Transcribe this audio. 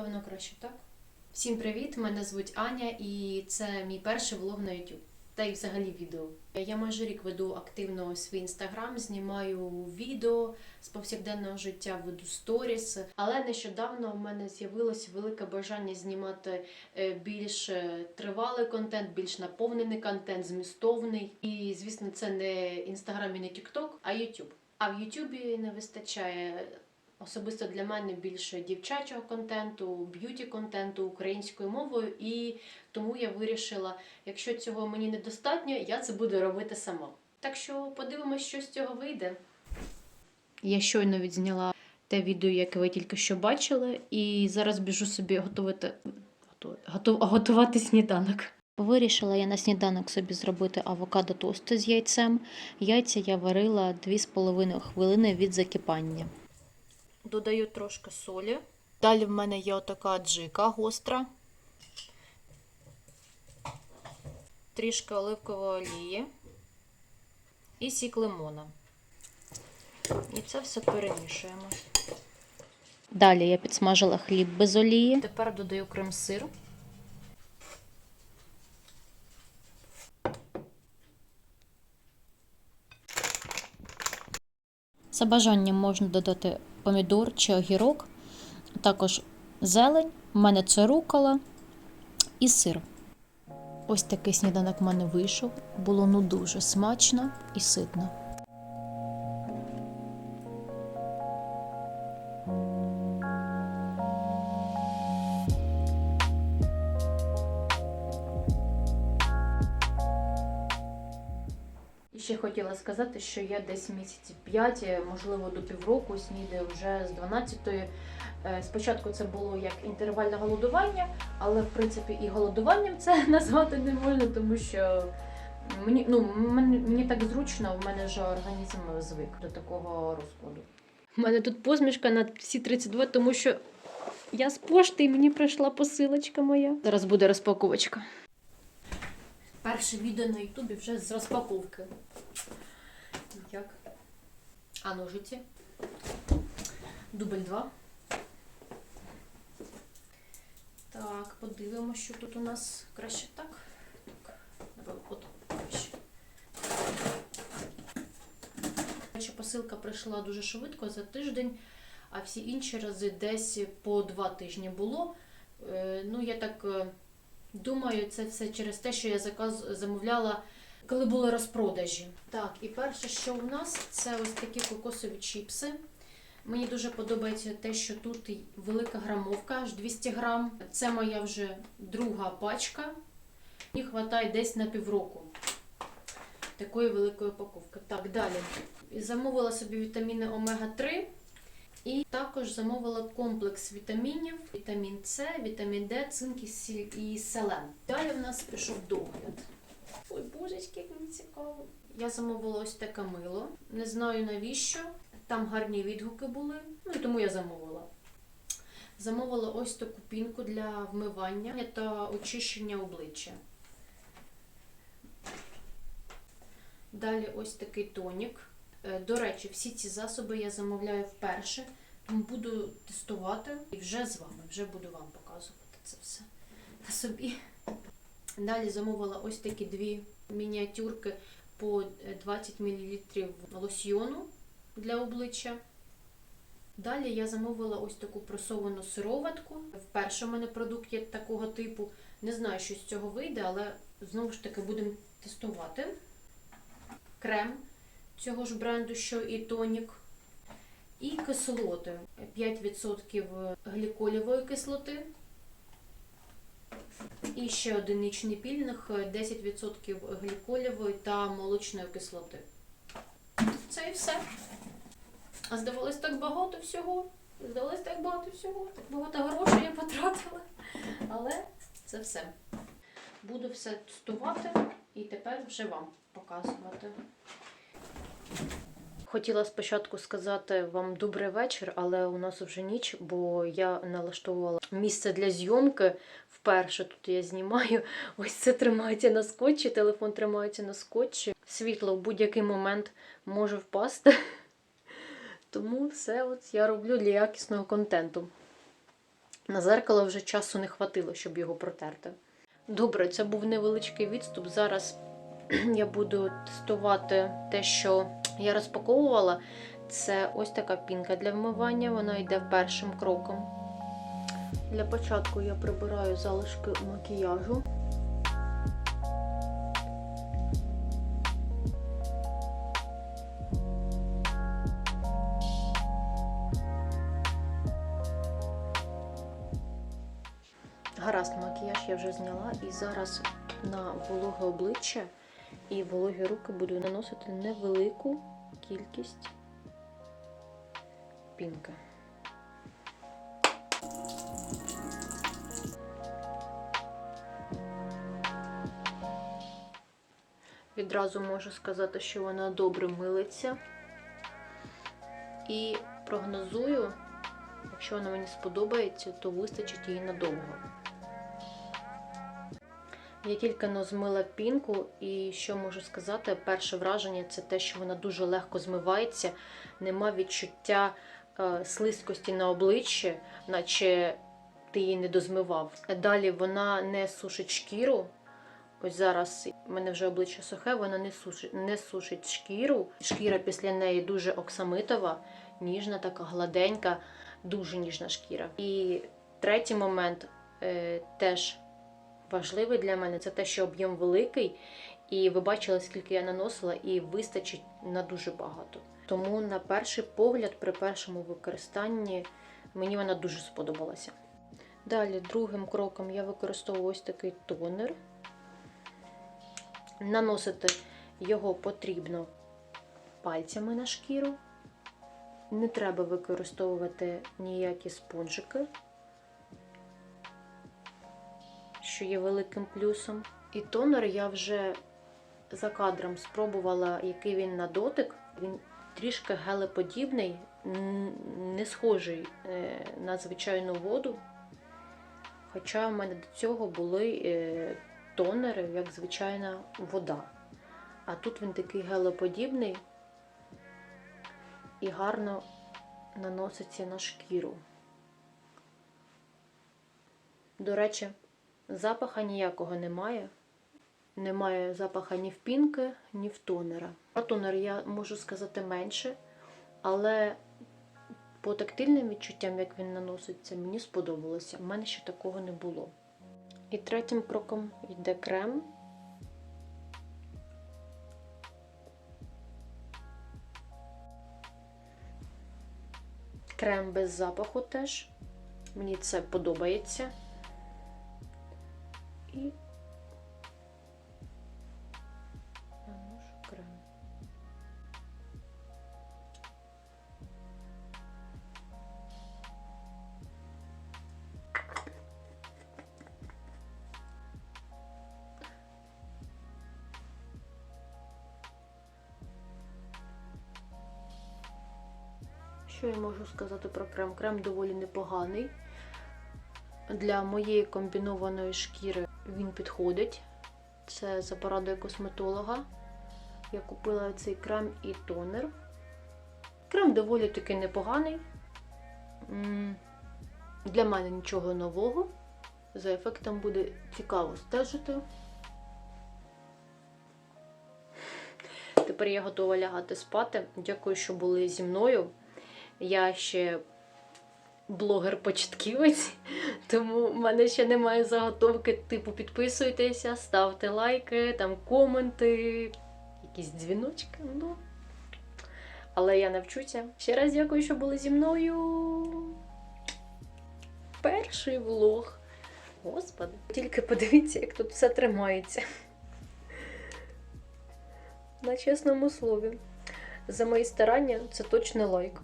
Краще так. Всім привіт! Мене звуть Аня, і це мій перший влог на YouTube. Та й взагалі відео. Я майже рік веду активно свій інстаграм, знімаю відео з повсякденного життя, веду сторіс. Але нещодавно у мене з'явилось велике бажання знімати е, більш е, тривалий контент, більш наповнений контент, змістовний. І, звісно, це не інстаграм і не Тікток, а YouTube. А в Ютубі не вистачає особисто для мене більше дівчачого контенту, б'юті контенту українською мовою, і тому я вирішила, якщо цього мені недостатньо, я це буду робити сама. Так що подивимось, що з цього вийде. Я щойно відзняла те відео, яке ви тільки що бачили, і зараз біжу собі готувати, готу- готувати сніданок. Вирішила я на сніданок собі зробити авокадо тости з яйцем. Яйця я варила 2,5 хвилини від закипання. Додаю трошки солі. Далі в мене є отака джика гостра. Трішки оливкової олії і сік лимона. І це все перемішуємо. Далі я підсмажила хліб без олії. Тепер додаю крем-сир. За бажанням можна додати помідор чи огірок, також зелень, у мене це рукола і сир. Ось такий сніданок в мене вийшов. Було ну дуже смачно і ситно. Ще хотіла сказати, що я десь місяців 5, можливо, до півроку снідаю вже з 12-ї. Е, Спочатку це було як інтервальне голодування, але в принципі і голодуванням це назвати не можна, тому що мені, ну, мені, мені так зручно, в мене ж організм звик до такого розкладу. У мене тут посмішка на всі 32, тому що я з пошти і мені прийшла посилочка моя. Зараз буде розпаковочка. Перше відео на Ютубі вже з розпаковки. Як? А ножиці. Дубль 2. Так, подивимося, що тут у нас краще так. Так, напевно, от краще. Посилка прийшла дуже швидко за тиждень, а всі інші рази десь по два тижні було. Е, Ну, я так е, думаю, це все через те, що я заказ замовляла, коли були розпродажі. Так, і перше, що у нас, це ось такі кокосові чіпси. Мені дуже подобається те, що тут велика грамовка, аж 200 грам. Це моя вже друга пачка. Мені вистачає десь на півроку такої великої упаковки. Так, далі. Замовила собі вітаміни омега-3. І також замовила комплекс вітамінів: вітамін С, вітамін Д, цинк і селен. Далі в нас пішов догляд. Ой, божечки, як мені цікаво. Я замовила ось таке мило. Не знаю навіщо. Там гарні відгуки були, ну і тому я замовила. Замовила ось таку пінку для вмивання та очищення обличчя. Далі ось такий тонік. Е, До речі, всі ці засоби я замовляю вперше, буду тестувати і вже з вами, вже буду вам показувати це все на собі. Далі замовила ось такі дві мініатюрки по 20 мл лосьйону для обличчя. Далі я замовила ось таку просовану сироватку. Вперше в мене продукт є такого типу. Не знаю, що з цього вийде, але знову ж таки будемо тестувати. Крем цього ж бренду, що і тонік. І кислоти. 5% гліколівої кислоти. І ще одиничний пільних 10% гліколівої та молочної кислоти. Це і все. А здавалось так багато всього. Здавалось так багато всього. Так багато грошей я потратила. Але це все. Буду все тестувати і тепер вже вам показувати. Хотіла спочатку сказати вам добрий вечір, але у нас вже ніч, бо я налаштовувала місце для зйомки. Вперше тут я знімаю. Ось це тримається на скотчі, телефон тримається на скотчі. Світло в будь-який момент може впасти. Тому все от я роблю для якісного контенту. На зеркало вже часу не хватило, щоб його протерти. Добре, це був невеличкий відступ. Зараз я буду тестувати те, що я розпаковувала. Це ось така пінка для вмивання, вона йде першим кроком. Для початку я прибираю залишки макіяжу. Гаразд, макіяж я вже зняла і зараз на вологе обличчя і вологі руки буду наносити невелику кількість пінки. Відразу можу сказати, що вона добре милиться. І прогнозую, якщо вона мені сподобається, то вистачить її надовго. Я тільки но змила пінку, і що можу сказати, перше враження це те, що вона дуже легко змивається, нема відчуття е, слизькості на обличчі, наче ти її не дозмивав. Далі вона не сушить шкіру. Ось зараз в мене вже обличчя сухе, вона не сушить, не сушить шкіру. Шкіра після неї дуже оксамитова, ніжна, така гладенька, дуже ніжна шкіра. І третій момент е, теж важливий для мене це те, що об'єм великий, і ви бачили, скільки я наносила, і вистачить на дуже багато. Тому, на перший погляд, при першому використанні, мені вона дуже сподобалася. Далі, другим кроком я використовую ось такий тонер. Наносити його потрібно пальцями на шкіру. Не треба використовувати ніякі спонжики, що є великим плюсом. І тонер я вже за кадром спробувала, який він на дотик. Він трішки гелеподібний, не схожий е, на звичайну воду. Хоча в мене до цього були е, тонери, як звичайна вода. А тут він такий гелеподібний і гарно наноситься на шкіру. До речі, запаха ніякого немає. Немає запаха ні в пінки, ні в тонера. Про тонер я можу сказати менше, але по тактильним відчуттям, як він наноситься, мені сподобалося. У мене ще такого не було. І третім кроком йде крем. Крем без запаху теж. Мені це подобається. І наношу крем. Що я можу сказати про крем? Крем доволі непоганий. Для моєї комбінованої шкіри він підходить. Це за порадою косметолога. Я купила цей крем і тонер. Крем доволі таки непоганий. Для мене нічого нового. За ефектом буде цікаво стежити. Тепер я готова лягати спати. Дякую, що були зі мною. Я ще блогер-початківець, тому в мене ще немає заготовки. Типу, підписуйтеся, ставте лайки, там коменти, якісь дзвіночки. Ну. Але я навчуся. Ще раз дякую, що були зі мною. Перший влог. Господи, тільки подивіться, як тут все тримається. На чесному слові. За мої старання це точно лайк.